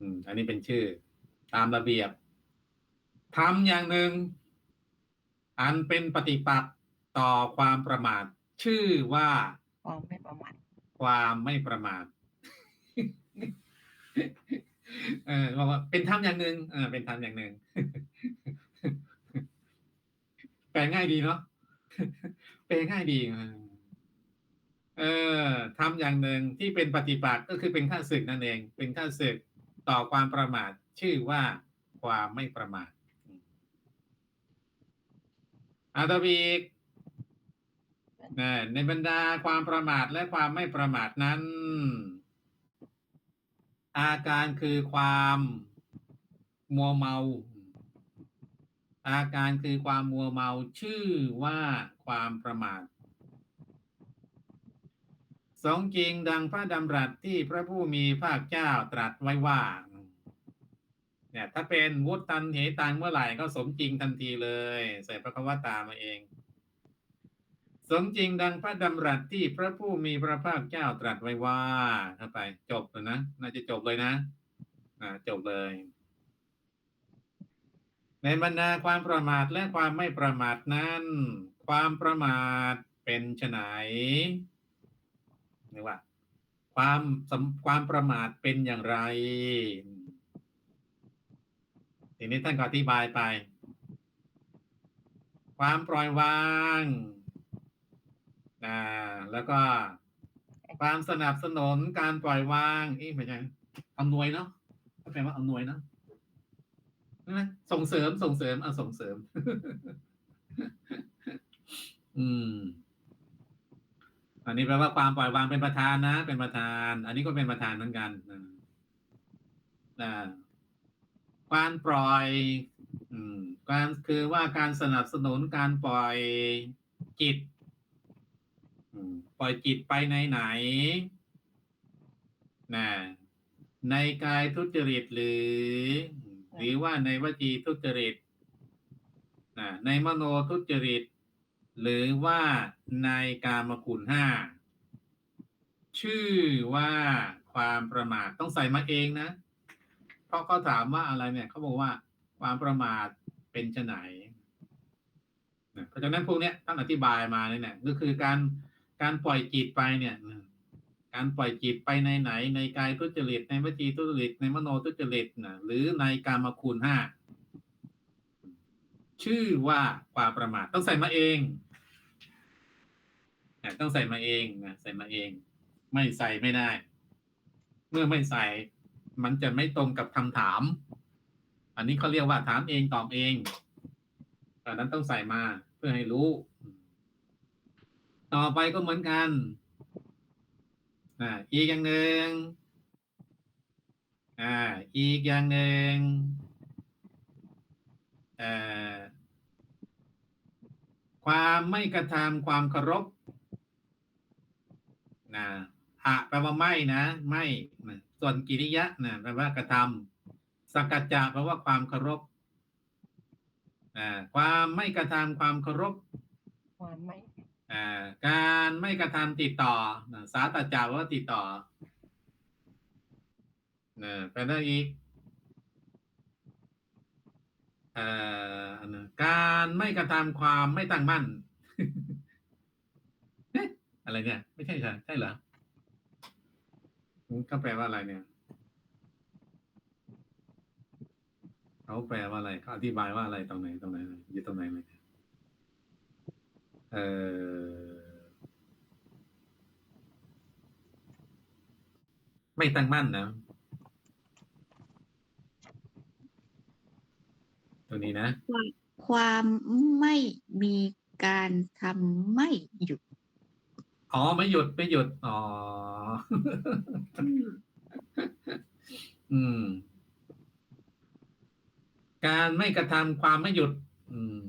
อืม อันนี้เป็นชื่อ ตามระเบียบทำอย่างหนึ่ง อันเป็นปฏิปักษ์ต่อความประมาท ชื่อว่าความไม่ประมาทความไม่ประมาทเออบอกว่าเป็นธรรมอย่างหนึ่งเออเป็นธรรมอย่างหนึ่งแปลง่ายดีเนาะแปลง่ายดีเออเออทำอย่างหนึ่งที่เป็นปฏิปักษ์ก็คือเป็นข้าศึกนั่นเอง เป็นข้าศึก ต่อความประมาทชื่อว่าความไม่ประมาทอาตบีกในบรรดาความประมาทและความไม่ประมาทนั้น อาการคือความมัวเมา อาการคือความมัวเมาชื่อว่าความประมาท สงจริงดังพระดำรัสที่พระผู้มีภาคเจ้าตรัสไว้ว่า เนี่ย ถ้าเป็นวุฒตันเหตังเมื่อไหร่ก็สมจริงทันทีเลย ใส่พระคำว่าตามมาเอง สมจริงดังพระดำรัสที่พระผู้มีพระภาคเจ้าตรัสไว้ว่าเข้าไป จบเลยนะน่าจะจบเลยนะอ่าจบเลยในบรรดาความประมาทและความไม่ประมาทนั้น ความประมาทเป็นไฉน นี่ว่า ความสความประมาทเป็นอย่างไรทีนี้ท่านก็อธิบายไป ความปล่อยวางอ่าแล้วก็ความสนับสนุนการปล่อยวางเอ๊ะไม่ใช่อำนวยเนาะก็แปลว่าอำนวยเนาะส่งเสริมส่งเสริมเอาส่งเสริม อืม อันนี้แปลว่าความปล่อยวางเป็นประธานนะ เป็นประธาน อันนี้ก็เป็นประธานเหมือนกันอ่าอ่าการปล่อยอืมการคือว่าการสนับสนุนการปล่อยจิตปล่อยจิตไปในไหนนะในกายทุจริตหรือ หรือว่าในวจีทุจริตนะในมโนทุจริต หรือว่าในกามคุณห้าชื่อว่าความประมาทต้องใส่มาเองนะเพราะเขาถามว่าอะไรเนี่ยเขาบอกว่า ความประมาทเป็นไฉนนะเพราะฉะนั้นพวกเนี้ยท่านอธิบายมาเนี่ยก็คือการการปล่อยจิตไปเนี่ยการปล่อยจิตไปในไหน ในกายทุจริตในวจีทุจริตในมโนทุจริตนะหรือในกามคุณห้าชื่อว่าความประมาทต้องใส่มาเอง นะต้องใส่มาเองนะใส่มาเอง ไม่ใส่ไม่ได้ เมื่อไม่ใส่ มันจะไม่ตรงกับคำถาม อันนี้เขาเรียกว่าถามเองตอบเองอันนั้นต้องใส่มาเพื่อให้รู้ ต่อไปก็เหมือนกันอ่าอีกอย่างหนึ่งอ่าอีกอย่างหนึ่งเอ่อความไม่กระทำความเคารพ นะอะแปลว่าไม่นะ ไม่นะส่วนกิริยะนะแปลว่ากระทำสักกัจจะแปลว่าความเคารพอ่าความไม่กระทำความเคารพความไม่อ่าการไม่กระทำติดต่อนะสาตจาว่าติดต่อนะไปได้อีกเอ่ออันนั้นการไม่กระทำความไม่ตั้งมั่นเอะอะไรเนี่ย ไม่ใช่ใช่ใช่เหรอก็แปลว่าอะไรเนี่ยเขาแปลว่าอะไรเขาอธิบายว่าอะไรตรงไหนตรงไหนอยู่ตรงไหนเลยเออไม่ตั้งมั่นนะตัวนี้นะ ความไม่มีการทำไม่หยุด อ๋อไม่หยุดไม่หยุด อ๋อ อืม การไม่กระทำความไม่หยุด อืม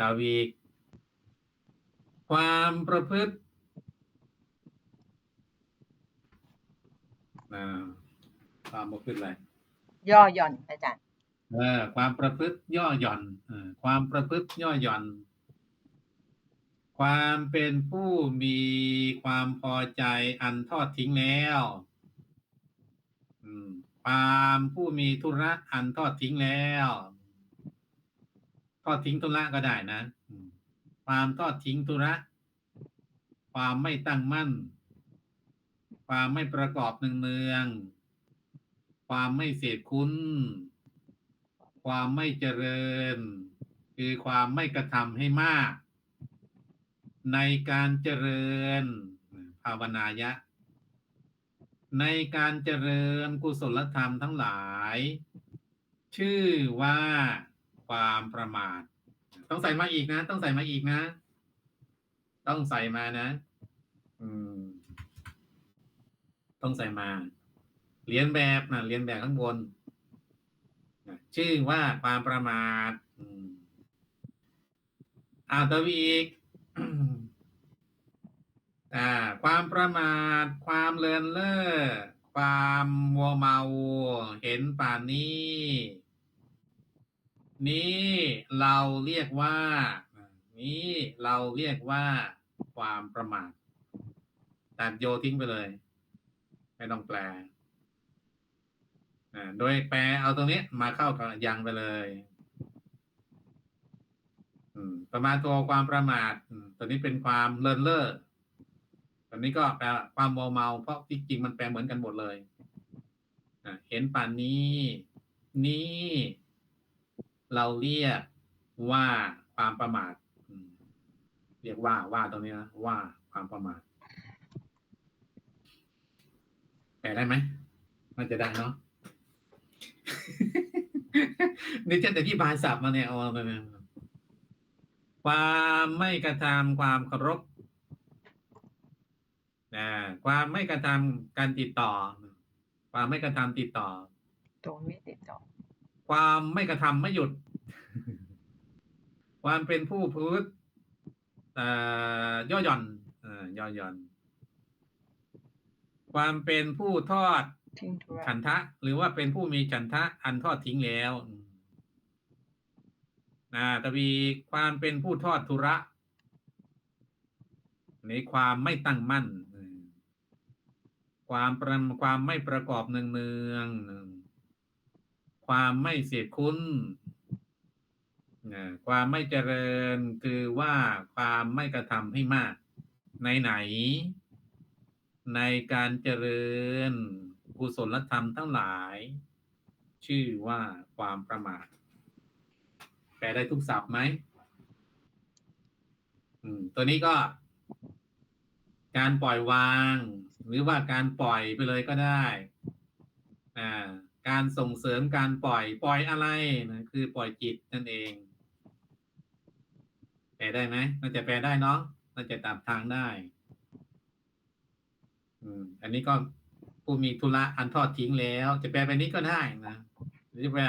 ดาวีกความประพฤติอ่าความประพฤติอะไร ย่อหย่อนอาจารย์ เออ ความประพฤติย่อหย่อนเออความประพฤติย่อหย่อน ความเป็นผู้มีความพอใจอันทอดทิ้งแล้วความผู้มีธุระอันทอดทิ้งแล้ว ทอดทิ้งธุระก็ได้นะความทอดทิ้งธุระ ความไม่ตั้งมั่น ความไม่ประกอบเนืองๆความไม่เสพคุณ ความไม่เจริญ คือความไม่กระทำให้มาก ในการเจริญภาวนายะ ในการเจริญกุศลธรรมทั้งหลาย ชื่อว่าความประมาท ต้องใส่มาอีกนะ ต้องใส่มาอีกนะ ต้องใส่มานะ อืม ต้องใส่มาเรียนแบบนะเรียนแบบข้างบนชื่อว่าความประมาทอ่าตัวอีก ความประมาท ความเลินเล่อ ความมัวเมา เห็นป่านนี้ นี้เราเรียกว่า นี้เราเรียกว่า ความประมาทตัดโยทิ้งไปเลย ไม่ต้องแปลอ่าโดยแปลเอาตรงนี้มาเข้ากับยังไปเลย ประมาทตัวความประมาทตัวนี้เป็นความเลินเล่อตัวนี้ก็แปลความเมัวเมา เพราะจริงมันแปลเหมือนกันหมดเลยเห็นป่านนี้ นี่ เราเรียกว่าความประมาทเรียกว่าว่าตรงนี้นะว่าความประมาทแปลได้ไหมน่าจะได้เนาะนี่จะแต่ที่บายศัพท์มาเนี่ยเอามาเนี่ย ความไม่กระทำความเคารพนะความไม่กระทำการติดต่อ ความไม่กระทำติดต่อตัวไม่ติดต่อ ความไม่กระทำไม่หยุด ความเป็นผู้พูดเอ่อย่อหย่อนเอ่อย่อหย่อน ความเป็นผู้ทอดทิ้งธุระฉันทะ หรือว่าเป็นผู้มีฉันทะอันทอดทิ้งแล้ว อ่าตวีความเป็นผู้ทอดทุระในความไม่ตั้งมั่น ความประความไม่ประกอบเนืองเนืองความไม่เสียคุณอ่าความไม่เจริญคือว่าความไม่กระทำให้มาก ในไหน ในการเจริญกุศลธรรมทั้งหลาย ชื่อว่าความประมาท ลได้ทุกศัพท์ไหมอืม ตัวนี้ก็ การปล่อยวาง หรือว่าการปล่อยไปเลยก็ได้อ่าการส่งเสริมการปล่อยปล่อยอะไรนะคือปล่อยจิตนั่นเอง แปลได้ไหมน่าจะแปลได้เนาะน่าจะตามทางได้ อืม อันนี้ก็ผู้มีธุระอันทอดทิ้งแล้ว จะแปลไปนี้ก็ได้นะหรือจะแปล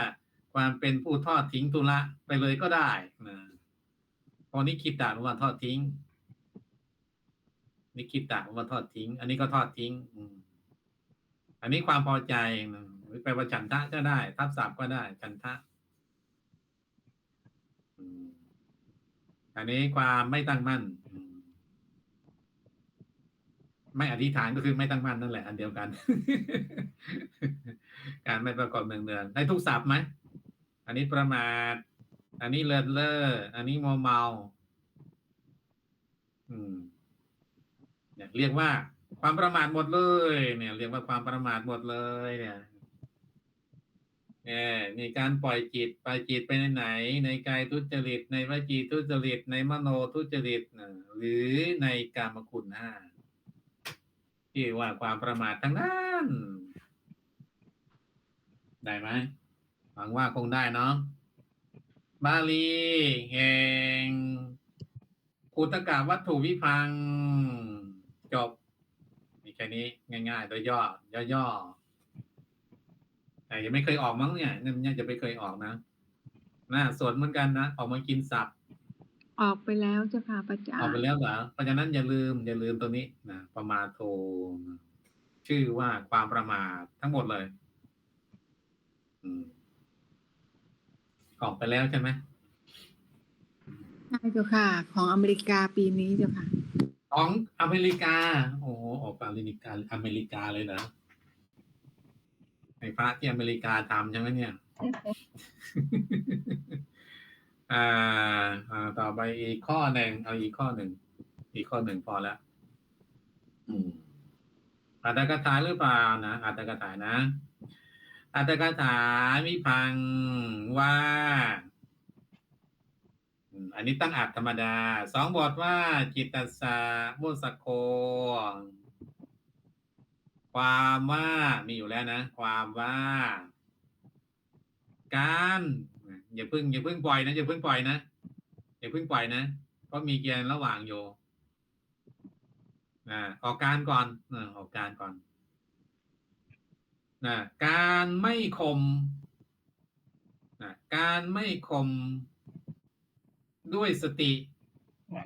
ความเป็นผู้ทอดทิ้งธุระไปเลยก็ได้นะพอนี้คิดตามว่าทอดทิ้งนี่คิดตามว่าทอดทิ้ง อันนี้ก็ทอดทิ้ง อันนี้ความพอใจนะหรือไปว่าฉันทะก็ได้ ทับศัพท์ก็ได้ ฉันทะอันนี้ความไม่ตั้งมั่นไม่อธิษฐานก็คือไม่ตั้งมั่นนั่นแหละ อันเดียวกัน การไม่ประกอบเนืองเนืองๆได้ทุกศัพท์ไหม อันนี้ประมาท อันนี้เลินเล่อ อันนี้มัวเมา อืม เนี่ยเรียกว่า ความประมาทหมดเลย เนี่ย เรียกว่าความประมาทหมดเลย เนี่ยเนี่ยมีการปล่อยจิตปล่อยจิตไปในไหน ในกายทุจริต ในวจีทุจริต ในมโนทุจริตหรือในกามคุณห้าที่ว่าความประมาททั้งนั้น ได้ไหม หวังว่าคงได้เนาะบาลีแห่งคุตกะวัตถุวิพังค์จบ มีแค่นี้ง่ายๆ โดยย่อ ย่อๆแต่ยังไม่เคยออกมั้งเนี่ยเนี่ยเนี่ยจะไม่เคยออกนะน่าสวนเหมือนกันนะออกมากินสับออกไปแล้วเจ้าค่ะพระอาจารออกไปย์แล้วเหรอเพราะฉะนั้นอย่าลืม อย่าลืมตัวนี้นะประมาทโทนะชื่อว่าความประมาททั้งหมดเลย อืม ออกไปแล้วใช่ไหมใช่เจ้าค่ะ ของอเมริกาปีนี้เจ้าค่ะ ของอเมริกา โอ้โหออกอเมริกาอเมริกาเลยเหรอแหมอ้พระที่อเมริกาทำใช่ไหมเนี่ยอ่าอ่าต่อไปอีกข้อหนึ่งเอาอีกข้อหนึ่งอีกข้อหนึ่งพอแล้วอืมอัตถกถาหรือเปล่านะอัตถกถานะ อัตถกถามิพังว่า อันนี้ตั้งอัดธรรมดา สองบทว่า จิตตสสะมุสโค ความว่ามีอยู่แล้วนะ ความว่า การอย่าเพิ่งอย่าเพิ่งปล่อยนะอย่าเพิ่งปล่อยนะอย่าเพิ่งปล่อยนะเพราะมีเกียร์ระหว่างอยู่นะออกการก่อนนะออกการก่อน นะการไม่ข่มนะการไม่ข่มด้วยสติไหน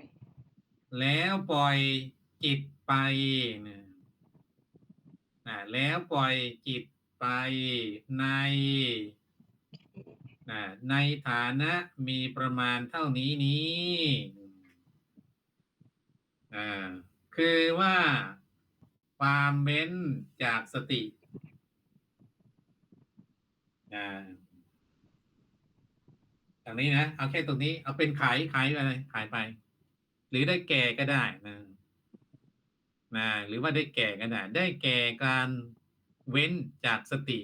แล้วปล่อยจิตไปนะนะแล้วปล่อยจิตไปในนะในฐานะมีประมาณเท่านี้นี้อ่าคือว่าความเว้นจากสติ อ่าอย่างนี้นะ เอาแค่ตรงนี้ เอาเป็นขายขายไปเลยขายไป หรือได้แก่ก็ได้นะนะหรือว่าได้แก่ก็ได้ได้แก่การเว้นจากสติ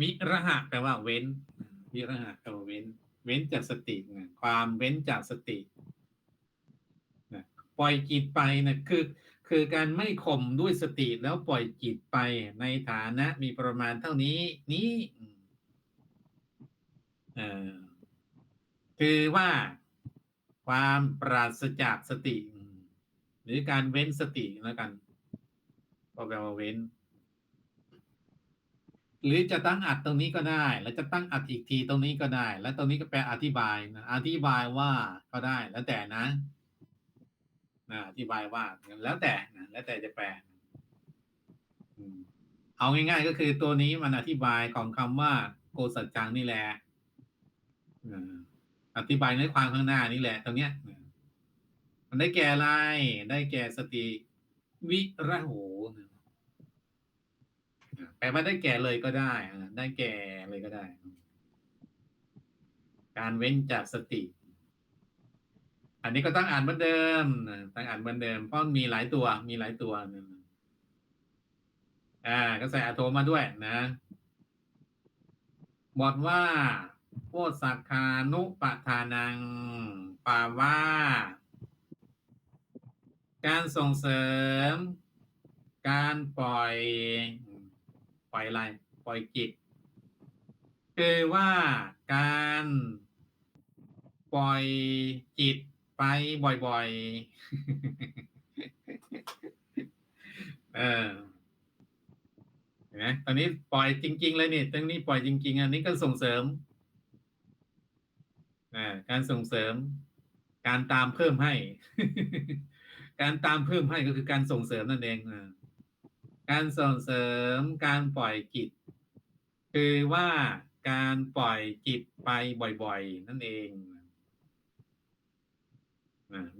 มิระหะแปลว่าเว้นวิระหะแปลว่าเว้น เว้นจากสตินความเว้นจากสตินะปล่อยจิตไปนะคือ คือการไม่ข่มด้วยสติแล้วปล่อยจิตไปในฐานะมีประมาณเท่านี้นี้คือว่าความปราศจากสติ หรือการเว้นสติแล้วกันก็แปลว่าเว้น หรือจะตั้งอัดตรงนี้ก็ได้ แล้วจะตั้งอัดอีกทีตรงนี้ก็ได้ แล้วตรงนี้ก็แปลอธิบายนะอธิบายว่าก็ได้แล้วแต่นะ นะอธิบายว่าแล้วแต่นะแล้วแต่จะแปลเอาง่ายๆก็คือตัวนี้มันอธิบายของคำว่าโกสัจจังนี่แหละอธิบายในความข้างหน้านี่แหละ ตรงเนี้ยมันได้แก่อะไรได้แก่สติวิระโหแปลว่าได้แก่เลยก็ได้ได้แก่เลยก็ได้ การเว้นจากสติ อันนี้ก็ตั้งอ่านเหมือนเดิมนะต้งอ่านเหมือนเดิม เพราะมีหลายตัว มีหลายตัวอ่า ก็ใส่อาโทมาด้วยนะบอกว่าโพสักคานุปทานังปลว่า การส่งเสริม การปล่อย ปล่อยอะไร ปล่อยจิตคือว่าการปล่อยจิต ไปบ่อยๆ เออเห็นไหมตอนนี้ปล่อยจริง ๆ เลยนี่ตรงนี้ปล่อยจริง ๆ อันนี้ก็ส่งเสริมการส่งเสริม การตามเพิ่มให้ การตามเพิ่มให้ก็คือการส่งเสริมนั่นเองการส่งเสริมการปล่อยจิต คือว่าการปล่อยจิตไปบ่อย ๆ นั่นเอง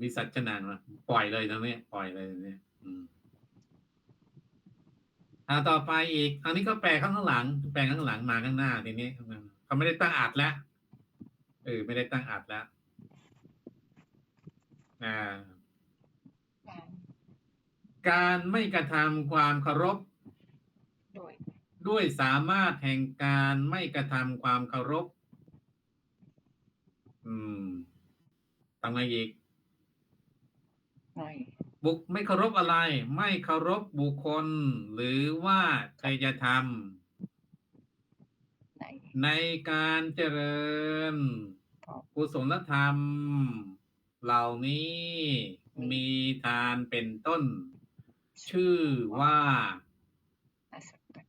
วิสัชนานะปล่อยเลยตรงนี้ปล่อยเลยตรงนี้อืมอ่าต่อไปอีก อันนี้ก็แปลข้างหลัง แปลข้างหลังมาข้างหน้าทีนี้เขาไม่ได้ตั้งอัดแล้วเออไม่ได้ตั้งอัดแล้วอ่าการการไม่กระทำความเคารพโดยด้วยสามารถแห่งการไม่กระทำความเคารพ อืมทำไงอีก หน่อยบุกไม่เคารพอะไร ไม่เคารพบุคคล หรือว่าใครจะทำไหนในการเจริญครับกุศลธรรม เหล่านี้มีทานเป็นต้น ชื่อว่าอาศักจัก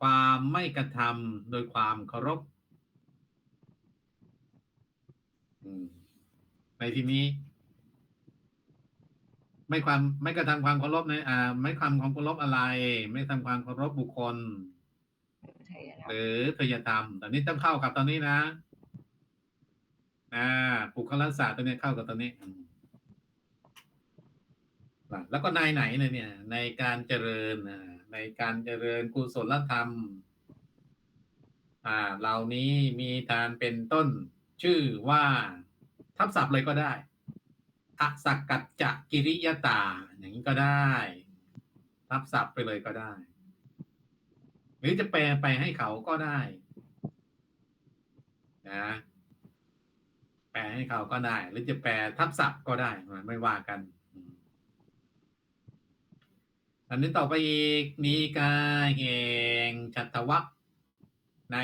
ความไม่กระทำโดยความเคารพอืมในที่นี้ ไม่ความไม่กระทำความเคารพในอ่า ไม่ทำความเคารพอะไร ไม่ทำความเคารพบุคคล หรือไทยแล้วหรือเธอจะทำตอนนี้ต้องเข้ากับตอนนี้นะ อ่าปุคละศาสตร์ตัวนี้เข้ากับตอนนี้อืมนะแล้วก็ในไหนเนี่ยเนี่ยในการเจริญอ่าในการเจริญกุศลธรรม อ่า เหล่านี้มีทานเป็นต้น ชื่อว่าทับศัพท์เลยก็ได้ อสกกัจจะกิริยตา อย่างนี้ก็ได้ทับศัพท์ไปเลยก็ได้ หรือจะแปลไปให้เขาก็ได้ นะ แปลให้เขาก็ได้ หรือจะแปลทับศัพท์ก็ได้ไม่ว่ากัน อันนี้ต่อไปอีกมีกาแห่งชัตวัคใน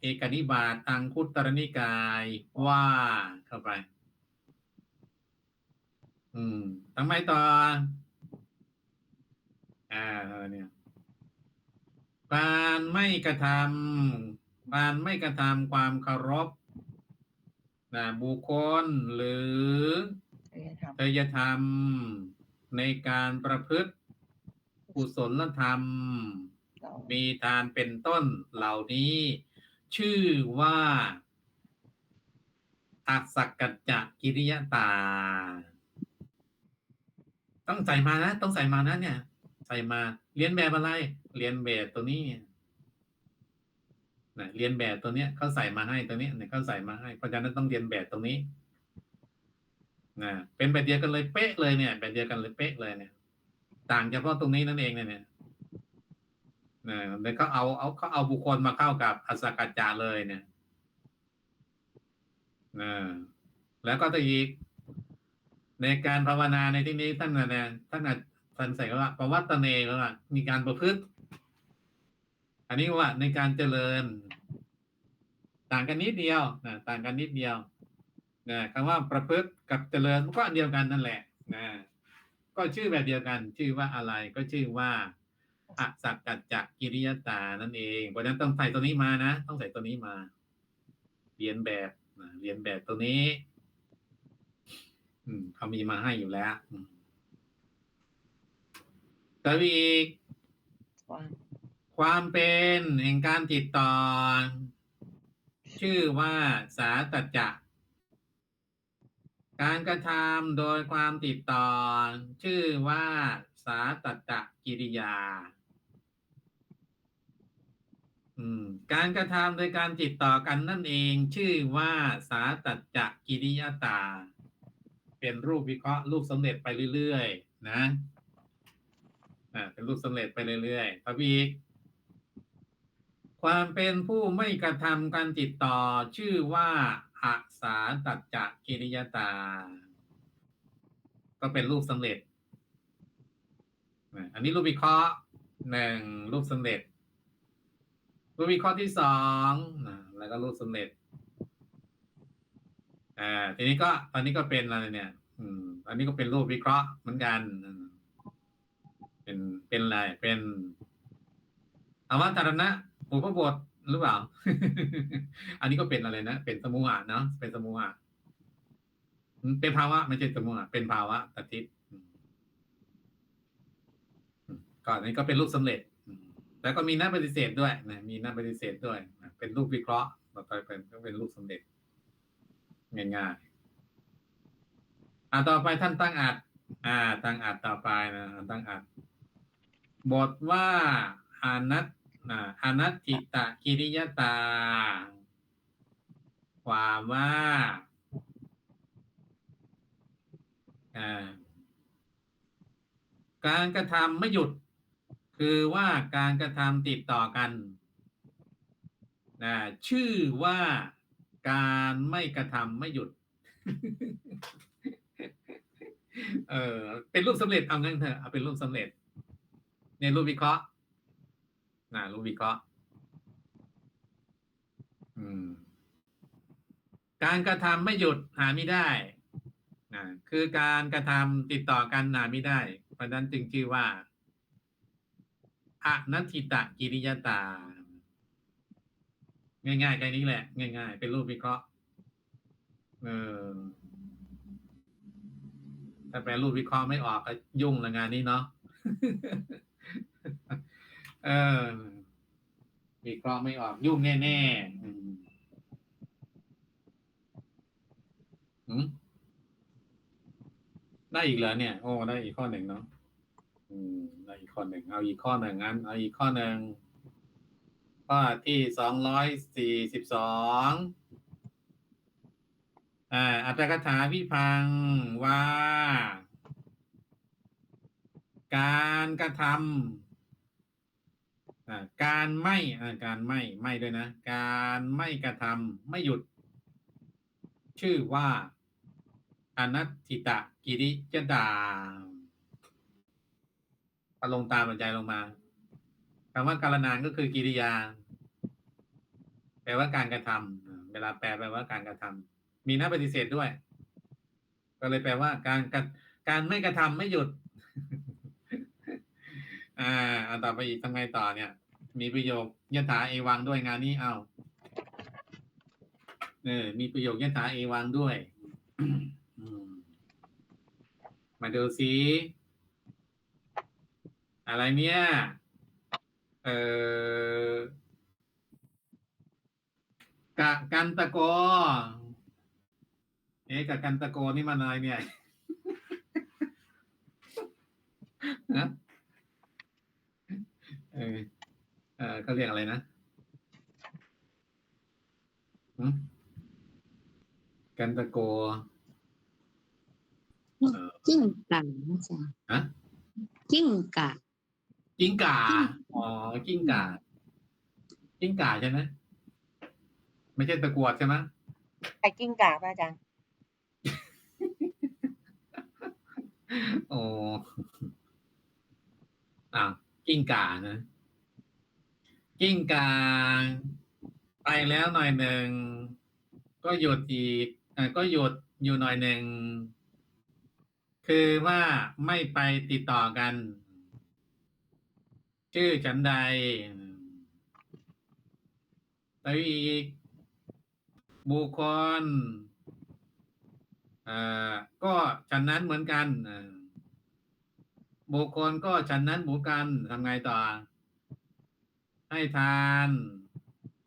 เอกนิบาตอังคุตรนิกายว่าเข้าไป อืมทำไมต่อ อ่าเออเนี่ย การไม่กระทำการไม่กระทำความเคารพนะบุคคลหรือจริยธรรมจริยธรรมในการประพฤติกุศลธรรมเรามีทานเป็นต้นเหล่านี้ ชื่อว่าอักษกัจจะกิริยตา ต้องใส่มานะต้องใส่มานะเนี่ย ใส่มาเรียนแบบอะไรเรียนแบบตัวนี้นะเรียนแบบตัวเนี้ยเขาใส่มาให้ตัวนี้เนี่ยเขาใส่มาให้เพราะฉะนั้นต้องเรียนแบบตรงนี้นะเป็นแบบเดียวกันเลยเป๊ะเลยเนี่ยแบบเดียวกันเลยเป๊ะเลยเนี่ย ต่างเฉพาะตรงนี้นั่นเองเนี่ยเนี่ยนะแล้วก็เอาเอาเขาเอาบุคคลมาเข้ากับอสกัจจาเลยเนี่ยนะแล้วก็ตัวอีก ในการภาวนาในที่นี้ท่านนะท่านอาจท่านใส่ว่าประวัตเนว่ามีการประพฤติ อันนี้ว่าในการเจริญ ต่างกันนิดเดียวนะต่างกันนิดเดียวนะคำว่าประพฤติกับเจริญมันก็อันเดียวกันนั่นแหละนะก็ชื่อแบบเดียวกัน ชื่อว่าอะไรก็ชื่อว่าอสักกัจจกิริยตานั่นเองเพราะฉะนั้นต้องใส่ตัวนี้มานะต้องใส่ตัวนี้มา เรียนแบบนะเรียนแบบตัวนี้ เขามีมาให้อยู่แล้วแต่อีกความเป็นแห่งการติดต่อ ชื่อว่าสาตัจจะการกระทำโดยความติดต่อ ชื่อว่าสาตัจจะกิริยาการกระทำโดยการติดต่อกันนั่นเอง ชื่อว่าสาตัจจะกิริยตา เป็นรูปวิเคราะห์รูปสำเร็จไปเรื่อยๆนะอ่าเป็นรูปสำเร็จไปเรื่อยๆครับอีก ความเป็นผู้ไม่กระทำการติดต่อชื่อว่าอัสาตัจจะกิริยตา ก็เป็นรูปสำเร็จอันนี้รูปวิเคราะห์หนึ่งรูปสำเร็จ รูปวิเคราะห์ที่สองแล้วก็รูปสำเร็จ อ่าทีนี้ก็ตอนนี้ก็เป็นอะไรเนี่ย อืมอันนี้ก็เป็นรูปวิเคราะห์เหมือนกันเป็นเป็นอะไรเป็นอวตารณะอุปบทหรือเปล่า อันนี้ก็เป็นอะไรนะ เป็นสมุหะเนาะเป็นสมุหะเป็นภาวะไม่ใช่สมุหะเป็นภาวะตทิศอืมก่อนนี้ก็เป็นรูปสำเร็จแล้วก็มีหน้าปฏิเสธด้วยนะมีหน้าปฏิเสธด้วยเป็นรูปวิเคราะห์ต่อไปเป็นก็เป็นรูปสำเร็จ ง่ายๆอ่าต่อไปท่านตั้งอัด อ่า ตั้งอัดต่อไปนะตั้งอัด บทว่าอานัตอ่าอนัตติตะกิริยตา ความว่าอ่าการกระทำไม่หยุด คือว่าการกระทำติดต่อกันนะชื่อว่า การไม่กระทำไม่หยุด เออ เป็นรูปสำเร็จเอางั้นเถอะเอาเป็นรูปสำเร็จในรูปวิเคราะห์นะรูปวิเคราะห์ อืม การกระทำไม่หยุดหาไม่ได้นะคือการกระทำติดต่อกันหาไม่ได้ เพราะฉะนั้นจึงชื่อว่าอนัตถิตะกิริยตา ง่ายๆแค่นี้แหละ ง่าย ๆ เป็นรูปวิเคราะห์เออถ้าแปลรูปวิเคราะห์ไม่ออกก็ยุ่งละงานนี้เนาะเออวิเคราะห์ไม่ออกยุ่งแน่ๆอืมหืมได้อีกเหรอเนี่ย โอ้ได้อีกข้อหนึ่งเนาะอืมได้อีกข้อหนึ่งเอาอีกข้อหนึ่งงั้นเอาอีกข้อหนึ่ง ข้อที่สองร้อยสี่สิบสองอ่าอัตถกถาพิพังว่า การกระทำอ่าการไม่อ่าการไม่ไม่ด้วยนะ การไม่กระทำไม่หยุด ชื่อว่าอนัตติตะกิริยดาปลงตามบรรยายลงมา คำว่าการนานก็คือกิริยา แปลว่าการกระทำอ่าเวลาแปลแปลว่าการกระทำมีหน้าปฏิเสธด้วย ก็เลยแปลว่าการกรการไม่กระทำไม่หยุด อ่าเอาต่อไปอีกทำไงต่อเนี่ย มีประโยคยถาเอวังด้วยงานนี้เอาเออมีประโยคยถาเอวังด้วยมาดูสิอะไรเนี่ย ออกะกันตะโก เอ๊ะกะกันตะโกนี่มันอะไรเนี่ยฮะเออเออเขาเรียกอะไรนะหึกันตะโกกิ้งก่านะจ๊ะฮะกิ้งก่า กิ้งก่า อ๋อ กิ้งก่า กิ้งก่าใช่ไหมไม่ใช่ตะกรวดใช่ไหมไอ้กิ้งก่าป่ะอาจารย์โอ้อ่ากิ้งก่านะ กิ้งก่าไปแล้วหน่อยหนึ่ง ก็หยุดอีกอ่าก็หยุดอยู่หน่อยหนึ่ง คือว่าไม่ไปติดต่อกัน ชื่อฉันใดแล้วอีก บุคคลอ่าก็ฉันนั้นเหมือนกันอ่าบุคคลก็ฉันนั้นเหมือนกันทำไงต่อ ให้ทาน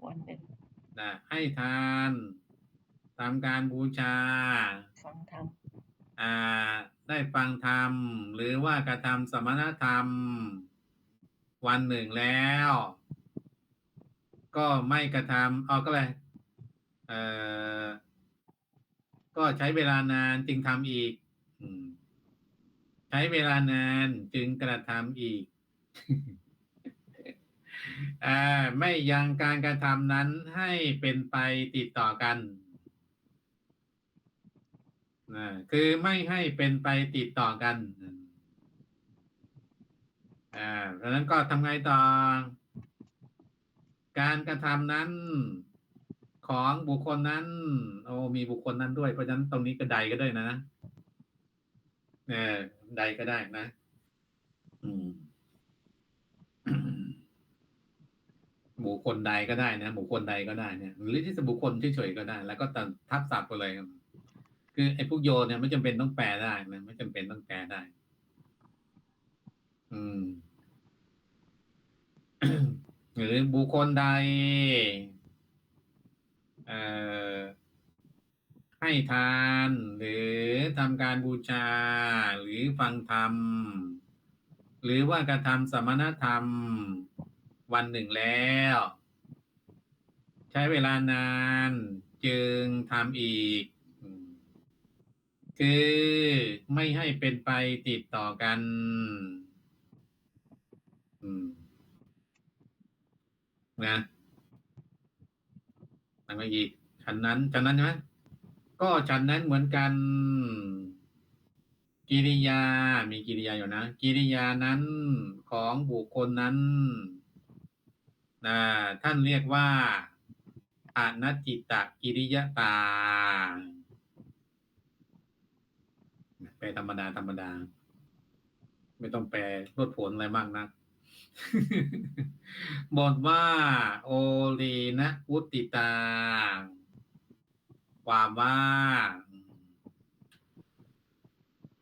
วันหนึ่งนะให้ทานทำการบูชาฟังธรรมอ่า ได้ฟังธรรม หรือว่ากระทำสมณธรรม วันหนึ่งแล้ว ก็ไม่กระทำเอาก็เลยเอ่อก็ใช้เวลานานจึงทำอีกใช้เวลานานจึงกระทำอีกอ่าไม่ยังการกระทำนั้นให้เป็นไปติดต่อกันคือไม่ให้เป็นไปติดต่อกัน อ่าเพราะนั้นก็ทำไงต่อ การกระทำนั้นของบุคคลนั้น โอ้มีบุคคลนั้นด้วย เพราะฉะนั้นตรงนี้ก็ใดก็ได้นะเออใดก็ได้นะ อืมบุคคลใดก็ได้นะบุคคลใดก็ได้เนี่ยหรือที่จะบุคคลเฉยๆก็ได้ แล้วก็ตัดทับศัพท์ไปเลยคือไอ้พวกโยนเนี่ยไม่จำเป็นต้องแปลได้นะไม่จำเป็นต้องแปลได้ อืม หรือบุคคลใดให้ทานหรือทำการบูชา หรือฟังธรรม หรือว่ากระทำสมณธรรมวันหนึ่งแล้ว ใช้เวลานานจึงทำอีก คือไม่ให้เป็นไปติดต่อกัน อืม นะมันก็อีกฉันนั้นฉันนั้นใช่ไหมก็ฉันนั้นเหมือนกัน กิริยา มีกิริยาอยู่นะ กิริยานั้นของบุคคลนั้นนะท่านเรียกว่าอนัตจิตะกิริยตาแปลธรรมดาธรรมดา ไม่ต้องแปลรวดผลอะไรมากนะ บทว่า โอลีนะวุติตา ความว่า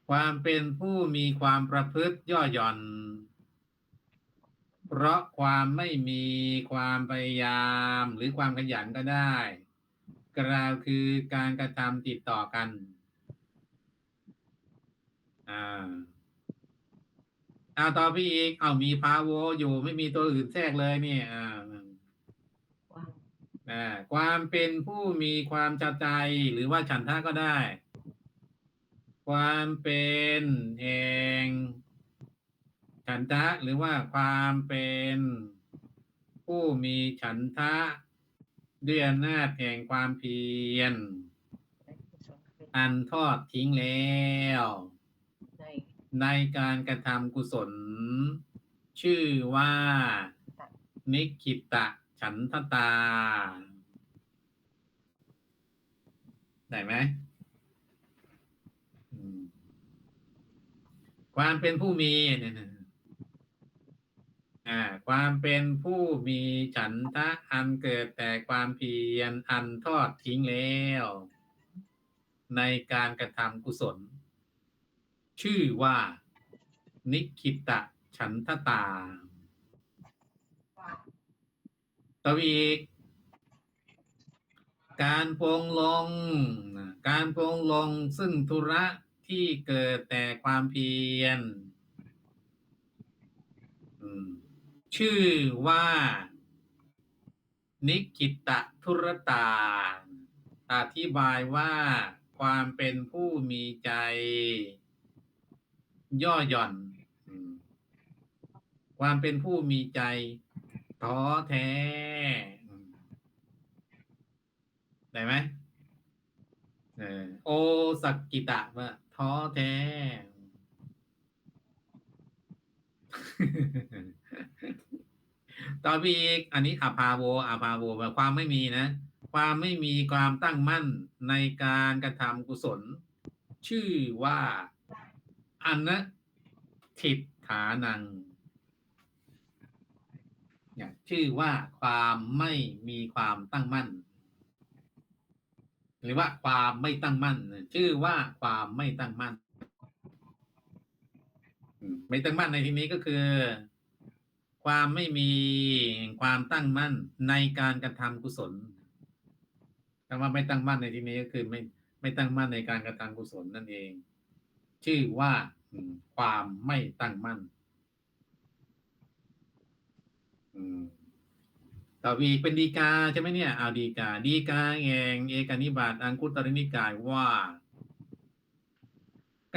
ความเป็นผู้มีความประพฤติย่อหย่อน เพราะความไม่มีความพยายามหรือความขยันก็ได้ กล่าวคือการกระทำติดต่อกัน อ่า เอาต่อพี่อีกเอามีพาโวอยู่ไม่มีตัวอื่นแทรกเลยเนี่ยอ่าว่างอ่าความเป็นผู้มีความจใจหรือว่าฉันทะก็ได้ ความเป็นแห่งฉันทะหรือว่าความเป็นผู้มีฉันทะด้วยอำนาจแห่งความเพียรในกุศลเป็นอันทอดทิ้งแล้ว ในการกระทำกุศล ชื่อว่า นิคิตะฉันทตา ได้ไหมอืมความเป็นผู้มีเนี่ยนะอ่าความเป็นผู้มีฉันทะอันเกิดแต่ความเพียรอันทอดทิ้งแล้ว ในการกระทำกุศล ชื่อว่า นิคิตะฉันทตาต่ออีกการปรงลง การปรงลงซึ่งธุระที่เกิดแต่ความเพียรอืมชื่อว่า นิคิตะธุรตา อธิบายว่าความเป็นผู้มีใจ ย่อหย่อน ความเป็นผู้มีใจท้อแท้ ได้ไหมเออโอสักกิตะว่าท้อแท้ ต่อไปอีก อันนี้อาภาโวอาภาโวแปลความไม่มีนะ ความไม่มีความตั้งมั่นในการกระทำกุศล ชื่อว่า อันนะทิฏฐานังเนี่ยชื่อว่าความไม่มีความตั้งมั่น หรือว่าความไม่ตั้งมั่น ชื่อว่าความไม่ตั้งมั่นไม่ตั้งมั่นในที่นี้ก็คือ ความไม่มีความตั้งมั่นในการกระทำกุศลคำว่าไม่ตั้งมั่นในที่นี้ก็คือไม่ไม่ตั้งมั่นในการกระทำกุศลนั่นเอง ชื่อว่า ความไม่ตั้งมั่นต่อวีเป็นดีกาใช่ไหมเนี่ยเอาดีกา ดีกาแห่งเอกนิบาตอังคุตรนิกายว่า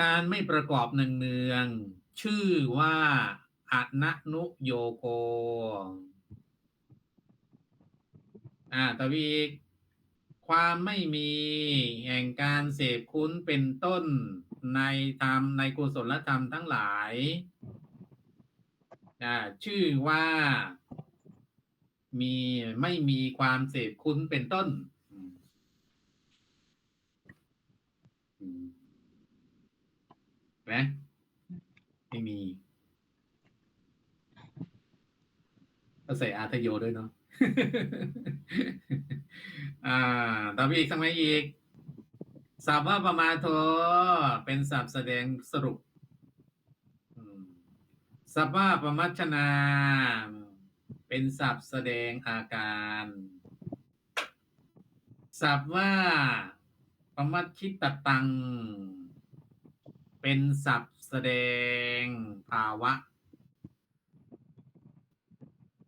การไม่ประกอบหนึ่งเนืองๆชื่อว่าอนันุโยโก อ่าต่อวีอีกความไม่มีแห่งการเสพคุ้นเป็นต้น ในธรรมในกุศลธรรมทั้งหลายชื่อว่ามีไม่มีความเสพคุ้นเป็นต้นนไหมไม่มี ก็ใส่อาทโยด้วยเนาะ อ่าต่อไปอีกทำไมอีก สัพว่าประมาโทเป็นศัพท์แสดงสรุปสัพว่าประมัชนา เป็นศัพท์แสดงอาการศัพท์ว่าประมัชชิตตัง เป็นศัพท์แสดงภาวะ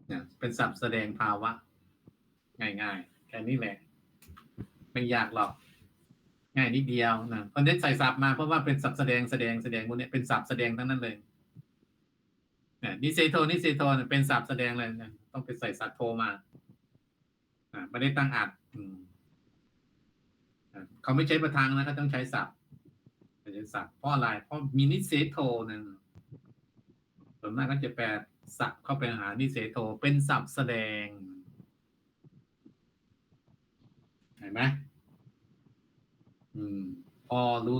เนี่ยเป็นศัพท์แสดงภาวะ ง่ายๆแค่นี้แหละ ไม่ยากหรอก ง่ายนิดเดียวนะเพราะเน้นใส่ศัพท์มาเพราะว่าเป็นศัพท์แสดงแสดงแสดงพวกเนี้ยเป็นศัพท์แสดงทั้งนั้นเลยนี่เซโทนิเซโทเนี่ยเป็นศัพท์แสดงเลยนะต้องไปใส่ศัพท์โทมาไม่ได้ตั้งอัดอเขาไม่ใช้ประทังนะเขาต้องใช้ศัพท์ใช้ศัพท์เพราะอะไรเพราะมีนิเซโทนั่นส่วนมากก็จะแปลศัพท์เข้าไปหานิเซโทเป็นศัพท์แสดงเห็นไหม อืมพอรู้